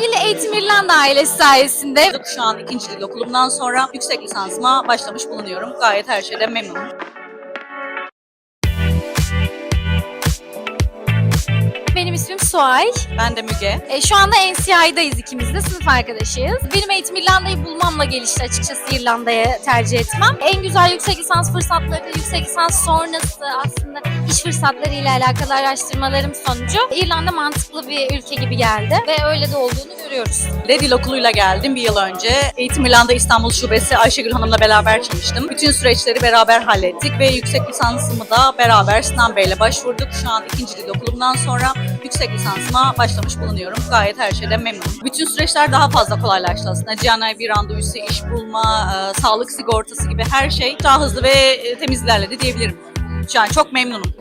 Sevgili Eğitim İrlanda ailesi sayesinde Şu an ikinci dil okulumdan sonra yüksek lisansıma başlamış bulunuyorum. Gayet her şeyden memnunum. benim ismim Suay. Ben de Müge. E, şu anda NCI'dayız ikimiz de sınıf arkadaşıyız. Benim eğitim İrlanda'yı bulmamla gelişti açıkçası İrlanda'ya tercih etmem. En güzel yüksek lisans fırsatları, yüksek lisans sonrası aslında iş fırsatları ile alakalı araştırmalarım sonucu İrlanda mantıklı bir ülke gibi geldi ve öyle de olduğunu görüyoruz. De dil okuluyla geldim bir yıl önce. Eğitim İrlanda İstanbul Şubesi Ayşegül Hanım'la beraber çalıştım. Bütün süreçleri beraber hallettik ve yüksek lisansımı da beraber Sinan Bey'le başvurduk. Şu an ikinci dil okulumdan sonra yüksek lisansıma başlamış bulunuyorum. Gayet her şeyden memnunum. Bütün süreçler daha fazla kolaylaştı aslında. GNI bir randevuysa, iş bulma, e, sağlık sigortası gibi her şey daha hızlı ve e, temiz ilerledi diyebilirim. Şu an çok memnunum.